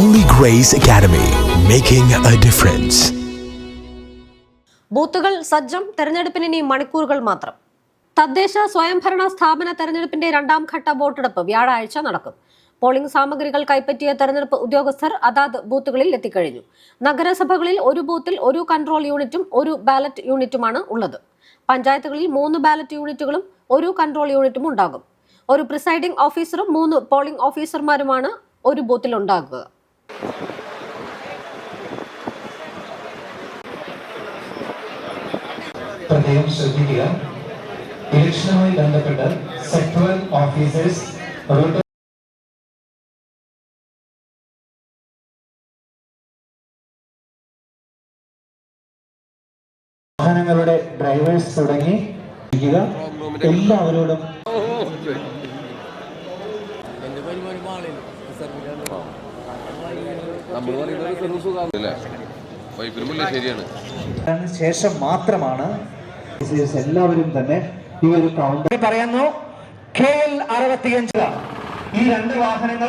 Holy Grace Academy, making a difference. ബൂത്തുകൾ സജ്ജം തെരഞ്ഞെടുപ്പിന് ഇനി മണിക്കൂറുകൾ മാത്രം. തദ്ദേശ സ്വയംഭരണ സ്ഥാപന തെരഞ്ഞെടുപ്പിന്റെ രണ്ടാം ഘട്ട വോട്ടെടുപ്പ് വ്യാഴാഴ്ച നടക്കും. പോളിംഗ് സാമഗ്രികൾ കൈപ്പറ്റിയ തെരഞ്ഞെടുപ്പ് ഉദ്യോഗസ്ഥർ അതാത് ബൂത്തുകളിൽ എത്തിക്കഴിഞ്ഞു. നഗരസഭകളിൽ ഒരു ബൂത്തിൽ ഒരു കൺട്രോൾ യൂണിറ്റും ഒരു ബാലറ്റ് യൂണിറ്റുമാണ് ഉള്ളത്. പഞ്ചായത്തുകളിൽ മൂന്ന് ബാലറ്റ് യൂണിറ്റുകളും ഒരു കൺട്രോൾ യൂണിറ്റും ഉണ്ടാകും. ഒരു പ്രിസൈഡിംഗ് ഓഫീസറും മൂന്ന് പോളിംഗ് ഓഫീസർമാരുമാണ് ഒരു ബൂത്തിൽ ഉണ്ടാകുക. പ്രത്യേകം ശ്രദ്ധിക്കുക ഇലക്ഷനുമായി ബന്ധപ്പെട്ട് സെക്ടറൽ ഓഫീസേഴ്സ് വാഹനങ്ങളുടെ ഡ്രൈവേഴ്സ് തുടങ്ങി. എല്ലാവരോടും ശരിയാണ് ശേഷം മാത്രമാണ് എല്ലാവരും തന്നെ ഈ ഒരു കൗണ്ടർ പറയുന്നു കെ എൽ അറുപത്തിയഞ്ച്. ഈ രണ്ട് വാഹനങ്ങൾ